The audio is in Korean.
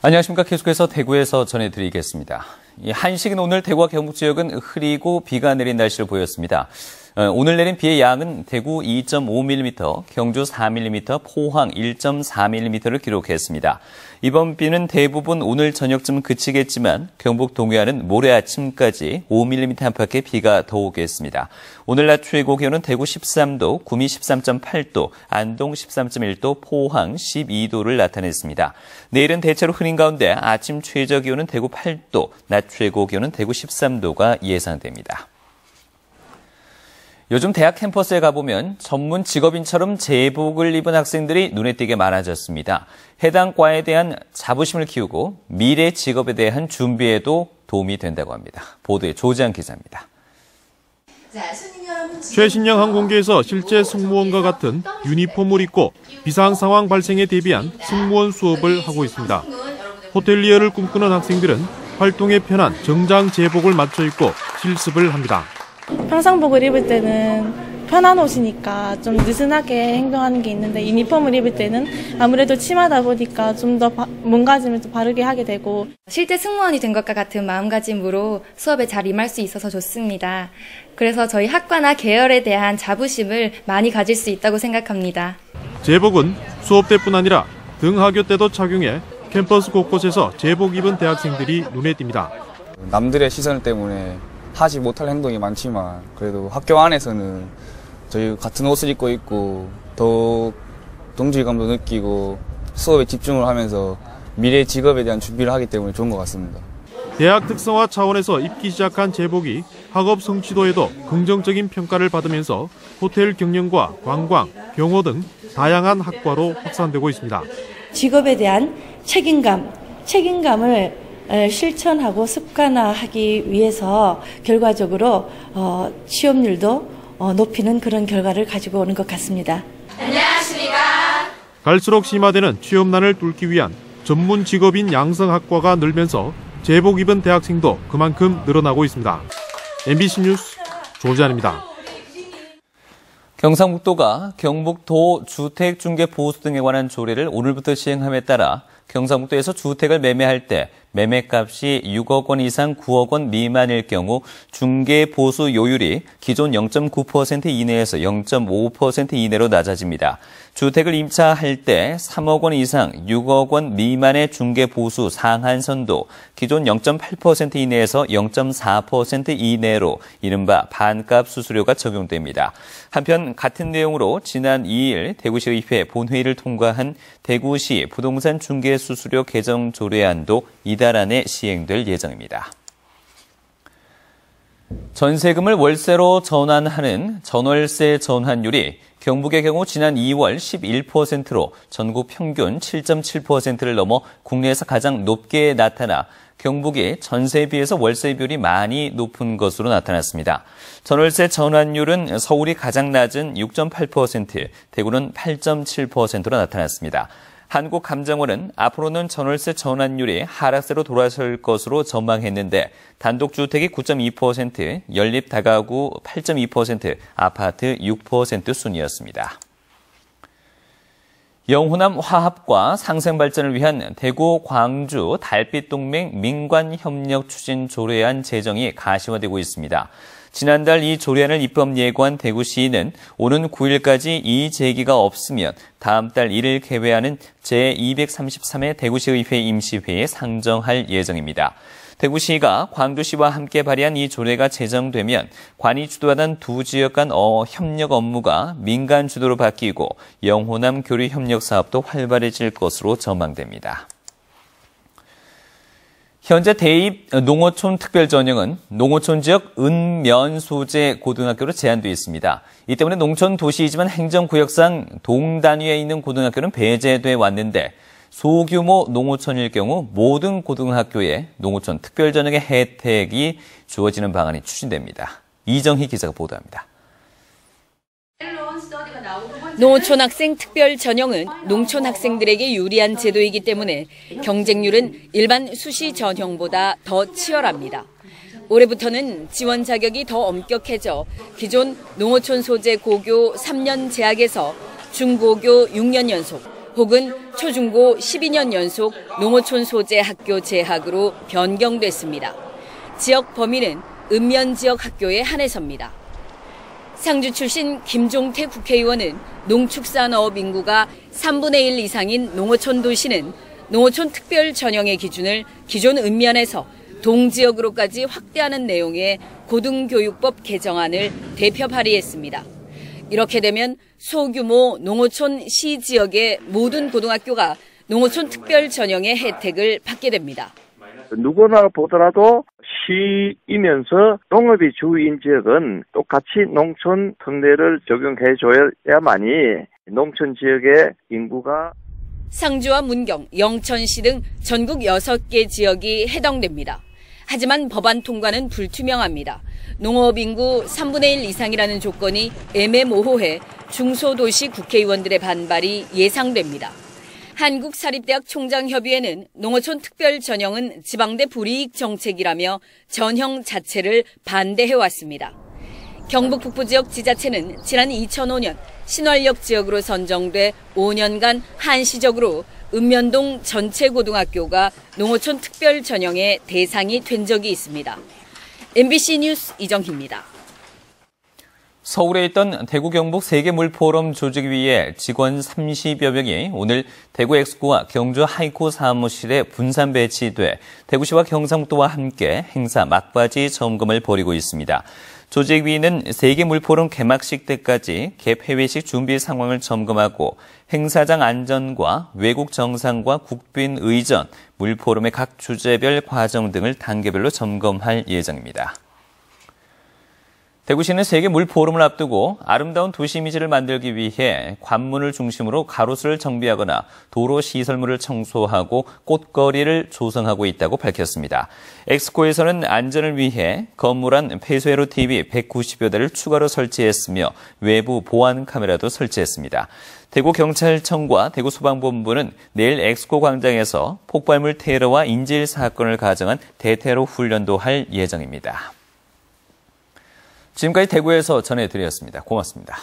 안녕하십니까. 계속해서 대구에서 전해드리겠습니다. 한식은 오늘 대구와 경북 지역은 흐리고 비가 내린 날씨를 보였습니다. 어, 오늘 내린 비의 양은 대구 2.5mm, 경주 4mm, 포항 1.4mm를 기록했습니다. 이번 비는 대부분 오늘 저녁쯤 그치겠지만 경북 동해안은 모레 아침까지 5mm 안팎의 비가 더 오겠습니다. 오늘 낮 최고 기온은 대구 13도, 구미 13.8도, 안동 13.1도, 포항 12도를 나타냈습니다. 내일은 대체로 흐린 가운데 아침 최저 기온은 대구 8도, 낮 최고 기온은 대구 13도가 예상됩니다. 요즘 대학 캠퍼스에 가보면 전문 직업인처럼 제복을 입은 학생들이 눈에 띄게 많아졌습니다. 해당 과에 대한 자부심을 키우고 미래 직업에 대한 준비에도 도움이 된다고 합니다. 보도에 조지한 기자입니다. 최신형 항공기에서 실제 승무원과 같은 유니폼을 입고 비상 상황 발생에 대비한 승무원 수업을 하고 있습니다. 호텔리어를 꿈꾸는 학생들은 활동에 편한 정장 제복을 맞춰 입고 실습을 합니다. 평상복을 입을 때는 편한 옷이니까 좀 느슨하게 행동하는 게 있는데 유니폼을 입을 때는 아무래도 치마다 보니까 좀 더 몸가짐을 좀 바르게 하게 되고 실제 승무원이 된 것과 같은 마음가짐으로 수업에 잘 임할 수 있어서 좋습니다. 그래서 저희 학과나 계열에 대한 자부심을 많이 가질 수 있다고 생각합니다. 제복은 수업 때뿐 아니라 등하교 때도 착용해 캠퍼스 곳곳에서 제복 입은 대학생들이 눈에 띕니다. 남들의 시선 때문에 하지 못할 행동이 많지만 그래도 학교 안에서는 저희 같은 옷을 입고 있고 더욱 동질감도 느끼고 수업에 집중을 하면서 미래 직업에 대한 준비를 하기 때문에 좋은 것 같습니다. 대학 특성화 차원에서 입기 시작한 제복이 학업 성취도에도 긍정적인 평가를 받으면서 호텔 경영과 관광, 경호 등 다양한 학과로 확산되고 있습니다. 직업에 대한 책임감, 책임감을 실천하고 습관화하기 위해서 결과적으로 어, 취업률도 어, 높이는 그런 결과를 가지고 오는 것 같습니다. 안녕하십니까. 갈수록 심화되는 취업난을 뚫기 위한 전문 직업인 양성학과가 늘면서 제복 입은 대학생도 그만큼 늘어나고 있습니다. MBC 뉴스 조지안입니다. 경상북도가 경북도 주택 중개 보수 등에 관한 조례를 오늘부터 시행함에 따라 경상북도에서 주택을 매매할 때 매매값이 6억 원 이상 9억 원 미만일 경우 중개 보수 요율이 기존 0.9% 이내에서 0.5% 이내로 낮아집니다. 주택을 임차할 때 3억 원 이상 6억 원 미만의 중개 보수 상한선도 기존 0.8% 이내에서 0.4% 이내로 이른바 반값 수수료가 적용됩니다. 한편 같은 내용으로 지난 2일 대구시의회 본회의를 통과한 대구시 부동산 중개 수수료 개정 조례안도 이달 안에 시행될 예정입니다. 전세금을 월세로 전환하는 전월세 전환율이 경북의 경우 지난 2월 11%로 전국 평균 7.7%를 넘어 국내에서 가장 높게 나타나 경북이 전세에 비해서 월세 비율이 많이 높은 것으로 나타났습니다. 전월세 전환율은 서울이 가장 낮은 6.8%, 대구는 8.7%로 나타났습니다. 한국감정원은 앞으로는 전월세 전환율이 하락세로 돌아설 것으로 전망했는데 단독주택이 9.2%, 연립 다가구 8.2%, 아파트 6% 순이었습니다. 영호남 화합과 상생 발전을 위한 대구 광주 달빛 동맹 민관 협력 추진 조례안 제정이 가시화되고 있습니다. 지난달 이 조례안을 입법 예고한 대구시는 오는 9일까지 이 제기가 없으면 다음 달 1일 개회하는 제233회 대구시의회 임시회에 상정할 예정입니다. 대구시가 광주시와 함께 발의한 이 조례가 제정되면 관이 주도하던 두 지역 간 어, 협력 업무가 민간 주도로 바뀌고 영호남 교류 협력 사업도 활발해질 것으로 전망됩니다. 현재 대입 농어촌 특별 전형은 농어촌 지역 은면 소재 고등학교로 제한되어 있습니다. 이 때문에 농촌 도시이지만 행정구역상 동 단위에 있는 고등학교는 배제돼 왔는데 소규모 농어촌일 경우 모든 고등학교에 농어촌 특별 전형의 혜택이 주어지는 방안이 추진됩니다. 이정희 기자가 보도합니다. 농촌 학생 특별 전형은 농촌 학생들에게 유리한 제도이기 때문에 경쟁률은 일반 수시 전형보다 더 치열합니다. 올해부터는 지원 자격이 더 엄격해져 기존 농어촌 소재 고교 3년 재학에서 중고교 6년 연속 혹은 초중고 12년 연속 농어촌 소재 학교 재학으로 변경됐습니다. 지역 범위는 읍면 지역 학교에 한해섭니다. 상주 출신 김종태 국회의원은 농축산업 인구가 3분의 1 이상인 농어촌 도시는 농어촌 특별 전형의 기준을 기존 읍면에서 동지역으로까지 확대하는 내용의 고등교육법 개정안을 대표 발의했습니다. 이렇게 되면 소규모 농어촌 시 지역의 모든 고등학교가 농어촌 특별 전형의 혜택을 받게 됩니다. 누구나 보더라도 시이면서 농업이 주인 지역은 똑같이 농촌 특례를 적용해 줘야만이 농촌 지역의 인구가 상주와 문경, 영천시 등 전국 6개 지역이 해당됩니다. 하지만 법안 통과는 불투명합니다. 농업 인구 3분의 1 이상이라는 조건이 애매모호해 중소도시 국회의원들의 반발이 예상됩니다. 한국사립대학 총장협의회는 농어촌 특별 전형은 지방대 불이익 정책이라며 전형 자체를 반대해왔습니다. 경북 북부 지역 지자체는 지난 2005년 신월역 지역으로 선정돼 5년간 한시적으로 읍면동 전체 고등학교가 농어촌 특별 전형의 대상이 된 적이 있습니다. MBC 뉴스 이정희입니다. 서울에 있던 대구 경북 세계물포럼 조직위의 직원 30여 명이 오늘 대구 엑스코와 경주 하이코 사무실에 분산 배치돼 대구시와 경상도와 함께 행사 막바지 점검을 벌이고 있습니다. 조직위는 세계물포럼 개막식 때까지 갭 해외식 준비 상황을 점검하고 행사장 안전과 외국 정상과 국빈 의전, 물포럼의 각 주제별 과정 등을 단계별로 점검할 예정입니다. 대구시는 세계 물 포럼을 앞두고 아름다운 도시 이미지를 만들기 위해 관문을 중심으로 가로수를 정비하거나 도로 시설물을 청소하고 꽃거리를 조성하고 있다고 밝혔습니다. 엑스코에서는 안전을 위해 건물 안 폐쇄로 TV 190여 대를 추가로 설치했으며 외부 보안 카메라도 설치했습니다. 대구경찰청과 대구소방본부는 내일 엑스코 광장에서 폭발물 테러와 인질 사건을 가정한 대테러 훈련도 할 예정입니다. 지금까지 대구에서 전해드렸습니다. 고맙습니다.